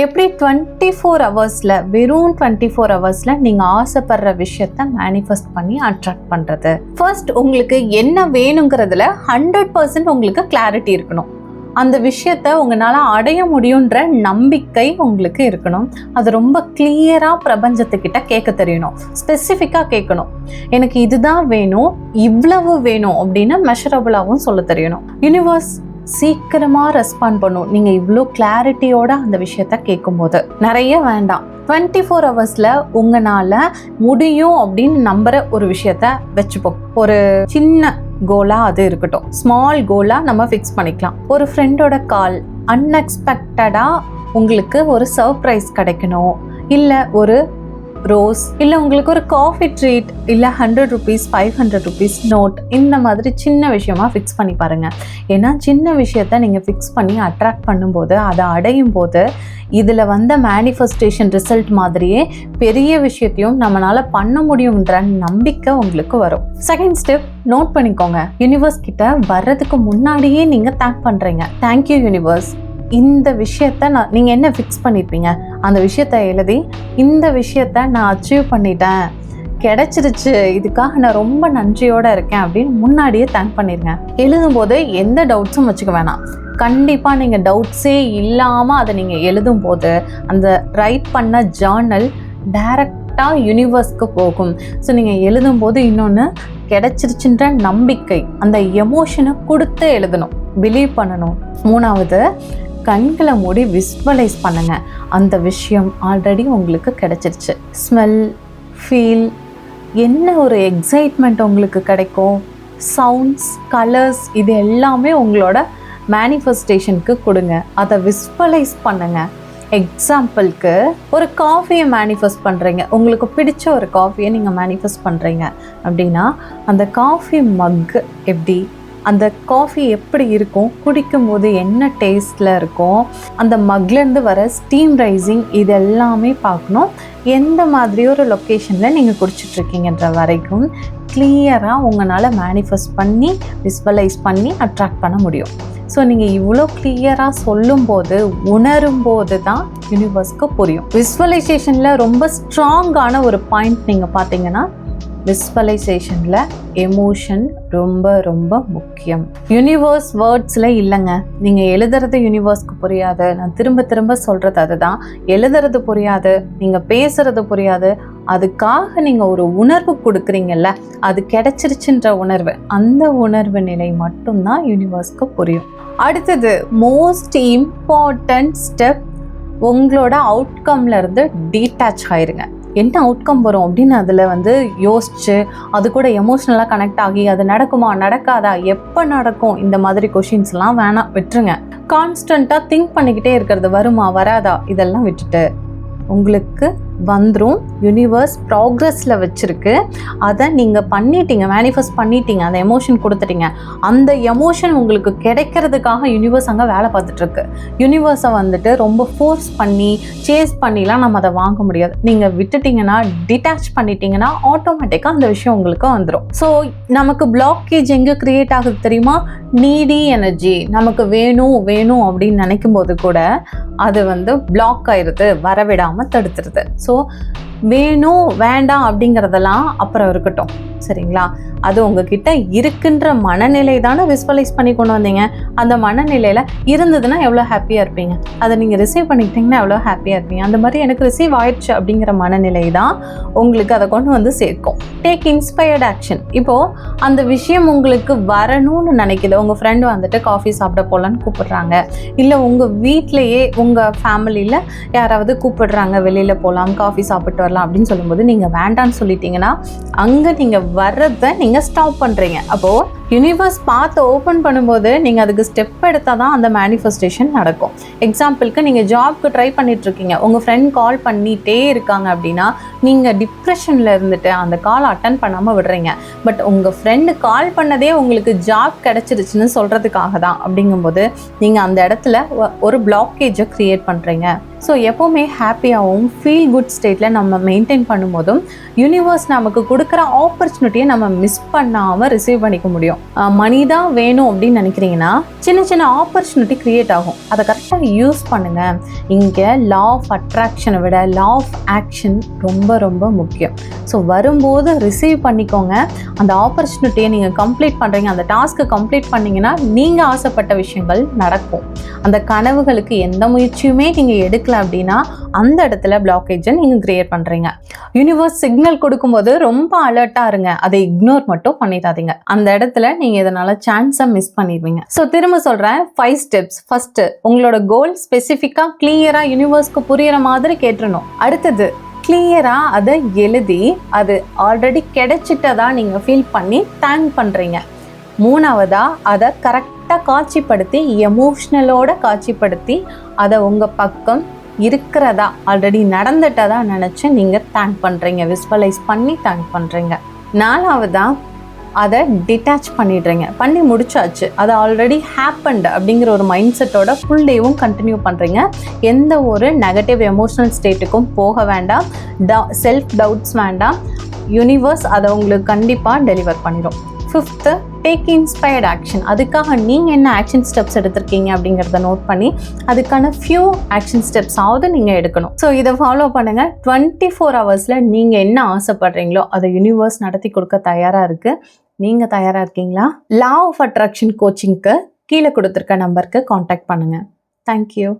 எப்படி twenty four ஹவர்ஸில் வெறும் டுவெண்ட்டி ஃபோர் ஹவர்ஸில் நீங்கள் ஆசைப்படுற விஷயத்த மேனிஃபெஸ்ட் பண்ணி அட்ராக்ட் பண்ணுறது ஃபர்ஸ்ட் உங்களுக்கு என்ன வேணுங்கிறதுல ஹண்ட்ரட் பர்சன்ட் உங்களுக்கு கிளாரிட்டி இருக்கணும். அந்த விஷயத்த உங்களால் அடைய முடியுன்ற நம்பிக்கை உங்களுக்கு இருக்கணும். அது ரொம்ப கிளியராக பிரபஞ்சத்துக்கிட்ட கேட்க தெரியணும். ஸ்பெசிஃபிக்காக கேட்கணும். எனக்கு இதுதான் வேணும் இவ்வளவு வேணும் அப்படின்னு மெஷரபுளாகவும் சொல்ல தெரியணும். யூனிவர்ஸ் சீக்கிரமாக ரெஸ்பாண்ட் பண்ணும். நீங்கள் இவ்வளோ கிளாரிட்டியோட அந்த விஷயத்த கேட்கும்போது நிறைய வேண்டாம். டுவெண்ட்டி ஃபோர் ஹவர்ஸில் உங்களால் முடியும் அப்படின்னு நம்புகிற ஒரு விஷயத்த வச்சுப்போம் ஒரு சின்ன கோலாக அது இருக்கட்டும். ஸ்மால் கோலாக நம்ம ஃபிக்ஸ் பண்ணிக்கலாம். ஒரு ஃப்ரெண்டோட கால் அன்எக்ஸ்பெக்டடாக உங்களுக்கு ஒரு சர்ப்ரைஸ் கிடைக்கணும். இல்லை ஒரு ரோஸ் இல்லை உங்களுக்கு ஒரு காஃபி ட்ரீட் இல்லை hundred rupees five hundred rupees note இந்த மாதிரி சின்ன விஷயமா ஃபிக்ஸ் பண்ணி பாருங்கள் ஏன்னா சின்ன விஷயத்த நீங்கள் ஃபிக்ஸ் பண்ணி அட்ராக்ட் பண்ணும்போது அதை அடையும் போது இதில் வந்த மேனிஃபெஸ்டேஷன் ரிசல்ட் மாதிரியே பெரிய விஷயத்தையும் நம்மளால் பண்ண முடியுன்ற நம்பிக்கை உங்களுக்கு வரும். செகண்ட் ஸ்டெப் நோட் பண்ணிக்கோங்க. யூனிவர்ஸ் கிட்ட வர்றதுக்கு முன்னாடியே நீங்கள் தேங்க் பண்ணுறீங்க தேங்க்யூ யூனிவர்ஸ் இந்த விஷயத்த நான் நீங்கள் என்ன ஃபிக்ஸ் பண்ணியிருப்பீங்க அந்த விஷயத்த எழுதி இந்த விஷயத்த நான் அச்சீவ் பண்ணிட்டேன். கிடச்சிருச்சு. இதுக்காக நான் ரொம்ப நன்றியோடு இருக்கேன் அப்படின்னு முன்னாடியே தேங்க் பண்ணிடுங்க எழுதும்போது எந்த டவுட்ஸும் வச்சுக்க வேணாம். கண்டிப்பாக நீங்கள் டவுட்ஸே இல்லாமல் அதை நீங்கள் எழுதும் போது அந்த ரைட் பண்ண ஜேர்னல் டைரக்டாக யூனிவர்ஸ்க்கு போகும். ஸோ நீங்கள் எழுதும்போது இன்னொன்று கிடச்சிருச்சுன்ற நம்பிக்கை அந்த எமோஷனை கொடுத்து எழுதணும். பிலீவ் பண்ணணும். மூணாவது கண்களை மூடி விஸ்வலைஸ் பண்ணுங்க. அந்த விஷயம் ஆல்ரெடி உங்களுக்கு கிடைச்சிருச்சு. ஸ்மெல் ஃபீல் என்ன ஒரு எக்ஸைட்மெண்ட் உங்களுக்கு கிடைக்கும்? சவுண்ட்ஸ் கலர்ஸ் இது எல்லாமே உங்களோட மேனிஃபெஸ்டேஷனுக்கு கொடுங்க. அதை விஸ்வலைஸ் பண்ணுங்க. எக்ஸாம்பிளுக்கு ஒரு காஃபியை மேனிஃபெஸ்ட் பண்ணுறீங்க உங்களுக்கு பிடிச்ச ஒரு காஃபியை நீங்கள் மேனிஃபெஸ்ட் பண்ணுறீங்க அப்படின்னா அந்த காஃபி மக் எப்படி? அந்த காஃபி எப்படி இருக்கும் குடிக்கும்போது என்ன டேஸ்ட்டில் இருக்கும் அந்த மக்லேருந்து வர ஸ்டீம் ரைசிங் இது எல்லாமே பார்க்கணும். எந்த மாதிரி ஒரு லொக்கேஷனில் நீங்கள் குடிச்சிட்ருக்கீங்கன்ற வரைக்கும் கிளியராக உங்களால் மேனிஃபெஸ்ட் பண்ணி விஸ்வலைஸ் பண்ணி அட்ராக்ட் பண்ண முடியும். ஸோ நீங்கள் இவ்வளோ கிளியராக சொல்லும்போது உணரும்போது தான் யூனிவர்ஸ்க்கு புரியும். விஸ்வலைசேஷனில் ரொம்ப ஸ்ட்ராங்கான ஒரு பாயிண்ட் நீங்கள் பார்த்தீங்கன்னா விஸ்வலைசேஷனில் எமோஷன் ரொம்ப ரொம்ப முக்கியம். யூனிவர்ஸ் வேர்ட்ஸில் இல்லைங்க. நீங்கள் எழுதுறது யூனிவர்ஸ்க்கு புரியாது. நான் திரும்ப திரும்ப சொல்கிறது அதுதான். எழுதுறது புரியாது. நீங்கள் பேசுறது புரியாது. அதுக்காக நீங்கள் ஒரு உணர்வு கொடுக்குறீங்கல்ல அது கிடைச்சிருச்சுன்ற உணர்வு. அந்த உணர்வு நிலை மட்டும்தான் யூனிவர்ஸ்க்கு புரியும். அடுத்தது மோஸ்ட் இம்பார்ட்டன்ட் ஸ்டெப் உங்களோட அவுட்கம்லேருந்து டீட்டாச் ஆயிருங்க. என்ன அவுட்கம் வரும் அப்படின்னு அதில் வந்து யோசிச்சு அது கூட எமோஷ்னலாக கனெக்ட் ஆகி அது நடக்குமா நடக்காதா எப்போ நடக்கும் இந்த மாதிரி கொஷின்ஸ்லாம் வேணாம் விட்டுருங்க. கான்ஸ்டண்ட்டாக திங்க் பண்ணிக்கிட்டே இருக்கிறது வருமா வராதா இதெல்லாம் விட்டுட்டு. உங்களுக்கு வந்துடும் யூனிவர்ஸ் ப்ராக்ரஸில் வச்சுருக்கு. அதை நீங்கள் பண்ணிட்டீங்க மேனிஃபெஸ்ட் பண்ணிட்டீங்க அந்த எமோஷன் கொடுத்துட்டீங்க. அந்த எமோஷன் உங்களுக்கு கிடைக்கிறதுக்காக யூனிவர்ஸ் அங்கே வேலை பார்த்துட்ருக்கு. யூனிவர்ஸை வந்துட்டு ரொம்ப ஃபோர்ஸ் பண்ணி சேஸ் பண்ணிலாம் நம்ம அதை வாங்க முடியாது. நீங்கள் விட்டுட்டிங்கன்னா டிட்டாச் பண்ணிட்டீங்கன்னா ஆட்டோமேட்டிக்காக அந்த விஷயம் உங்களுக்கு வந்துடும் ஸோ நமக்கு பிளாக்கேஜ் எங்கே க்ரியேட் ஆகுது தெரியுமா? நீடி எனர்ஜி நமக்கு வேணும் வேணும் அப்படின்னு நினைக்கும் போது கூட அது வந்து பிளாக் ஆயிடுது வரவிடாமல் தடுத்துருது. ஸோ வேணும் வேண்டாம் அப்படிங்கிறதெல்லாம் அப்புறம் இருக்கட்டும். சரிங்களா? அது உங்ககிட்ட இருக்குன்ற மனநிலை தானே விஸ்வலைஸ் பண்ணி கொண்டு வந்தீங்க. அந்த மனநிலையில் இருந்ததுன்னா எவ்வளோ ஹாப்பியாக இருப்பீங்க. அதை நீங்கள் ரிசீவ் பண்ணிக்கிட்டீங்கன்னா எவ்வளோ ஹாப்பியாக இருப்பீங்க. அந்த மாதிரி எனக்கு ரிசீவ் ஆயிடுச்சு அப்படிங்கிற மனநிலை தான் உங்களுக்கு அதை கொண்டு வந்து சேர்க்கும். டேக் இன்ஸ்பயர்ட் ஆக்ஷன் இப்போது அந்த விஷயம் உங்களுக்கு வரணும்னு நினைக்கிது உங்கள் ஃப்ரெண்டு வந்துட்டு காஃபி சாப்பிட போகலான்னு கூப்பிடுறாங்க. இல்லை உங்கள் வீட்டிலையே உங்கள் ஃபேமிலியில் யாராவது கூப்பிடுறாங்க வெளியில் போகலாம் காஃபி சாப்பிட்டு வரலாம் அப்படின்னு சொல்லும்போது நீங்கள் வேண்டான்னு சொல்லிட்டீங்கன்னா அங்கே நீங்கள் வர்றதை நீங்கள் ஸ்டாப் பண்ணுறீங்க அப்போது யூனிவர்ஸ் பார்த்து ஓப்பன் பண்ணும்போது நீங்கள் அதுக்கு ஸ்டெப் எடுத்தால் தான் அந்த மேனிஃபெஸ்டேஷன் நடக்கும். எக்ஸாம்பிளுக்கு நீங்கள் ஜாப்க்கு ட்ரை பண்ணிகிட்ருக்கீங்க உங்கள் ஃப்ரெண்ட் கால் பண்ணிகிட்டே இருக்காங்க அப்படின்னா நீங்கள் டிப்ரெஷனில் இருந்துட்டு அந்த கால் அட்டன் பண்ணாமல் விடுறீங்க. பட் உங்கள் ஃப்ரெண்டு கால் பண்ணதே உங்களுக்கு ஜாப் கிடச்சிருச்சுன்னு சொல்கிறதுக்காக தான். அப்படிங்கும்போது நீங்கள் அந்த இடத்துல ஒரு பிளாக்கேஜை க்ரியேட் பண்ணுறீங்க ஸோ எப்போவுமே ஹாப்பியாகவும் ஃபீல் குட் ஸ்டேட்டில் நம்ம மெயின்டைன் பண்ணும்போதும் யூனிவர்ஸ் நமக்கு கொடுக்குற ஆப்பர்ச்சுனிட்டியை நம்ம மிஸ் பண்ணாமல் ரிசீவ் பண்ணிக்க முடியும். முக்கியம் மணி தான் வேணும் அப்படின்னு நினைக்கிறீங்கன்னா சின்ன சின்ன ஆப்பர்ச்சுனிட்டி கிரியேட் ஆகும். அதை கரெக்டாக யூஸ் பண்ணுங்க. இங்கே லா ஆஃப் அட்ராக்ஷனை விட லா ஆஃப் ஆக்ஷன் ரொம்ப ரொம்ப முக்கியம். ஸோ வரும்போது ரிசீவ் பண்ணிக்கோங்க. அந்த ஆப்பர்ச்சுனிட்டியை நீங்கள் கம்ப்ளீட் பண்ணுறீங்க அந்த டாஸ்க்கை கம்ப்ளீட் பண்ணிங்கன்னா நீங்கள் ஆசைப்பட்ட விஷயங்கள் நடக்கும். அந்த கனவுகளுக்கு எந்த முயற்சியுமே நீங்கள் எடுக்கல அப்படின்னா அந்த இடத்துல பிளாக்கேஜை நீங்கள் கிரியேட் பண்ணுறீங்க யூனிவர்ஸ் சிக்னல் கொடுக்கும்போது ரொம்ப அலர்ட்டாக இருங்க. அதை இக்னோர் மட்டும் பண்ணிடாதீங்க. அந்த இடத்துல நீங்கள் இதனால் சான்ஸை மிஸ் பண்ணிடுவீங்க. ஸோ திரும்ப சொல்கிறேன் ஃபைவ் ஸ்டெப்ஸ் ஃபஸ்ட்டு உங்களோட கோல் ஸ்பெசிஃபிக்காக கிளியராக யூனிவர்ஸ்க்கு புரியிற மாதிரி கேட்டுருணும் அடுத்தது கிளியராக அதை எழுதி அது ஆல்ரெடி கிடைச்சிட்டதா நீங்கள் ஃபீல் பண்ணி தேங்க் பண்ணுறீங்க மூணாவதாக அதை கரெக்டாக காட்சிப்படுத்தி எமோஷ்னலோட காட்சிப்படுத்தி அதை உங்கள் பக்கம் இருக்கிறதா? ஆல்ரெடி நடந்துட்டதா நினச்சி நீங்கள் தேங்க் பண்ணுறீங்க விஸ்வலைஸ் பண்ணி தேங்க் பண்ணுறீங்க நாலாவதாக அதை டிட்டாச் பண்ணிடுறீங்க. பண்ணி முடிச்சாச்சு. அது ஆல்ரெடி ஹேப்பன்டு அப்படிங்கிற ஒரு மைண்ட் செட்டோட ஃபுல் டேவும் கண்டினியூ பண்ணுறீங்க எந்த ஒரு நெகட்டிவ் எமோஷனல் ஸ்டேட்டுக்கும் போக வேண்டாம். ட செல்ஃப் டவுட்ஸ் வேண்டாம். யூனிவர்ஸ் அதை உங்களுக்கு கண்டிப்பாக டெலிவர் பண்ணிடும் ஃபிஃப்த்து டேக் இன்ஸ்பயர்ட் ஆக்ஷன் அதுக்காக நீங்கள் என்ன ஆக்ஷன் ஸ்டெப்ஸ் எடுத்திருக்கீங்க அப்படிங்கிறத நோட் பண்ணி அதுக்கான ஃபியூ ஆக்ஷன் ஸ்டெப்ஸாவது நீங்கள் எடுக்கணும். ஸோ இதை ஃபாலோ பண்ணுங்கள் டுவெண்ட்டி ஃபோர் ஹவர்ஸில் நீங்கள் என்ன ஆசைப்படுறீங்களோ அதை யூனிவர்ஸ் நடத்தி கொடுக்க தயாராக இருக்குது நீங்கள் தயாராக இருக்கீங்களா? லா ஆஃப் அட்ராக்ஷன் கோச்சிங்க்கு கீழே கொடுத்துருக்க நம்பருக்கு காண்டாக்ட் பண்ணுங்கள் தேங்க்யூ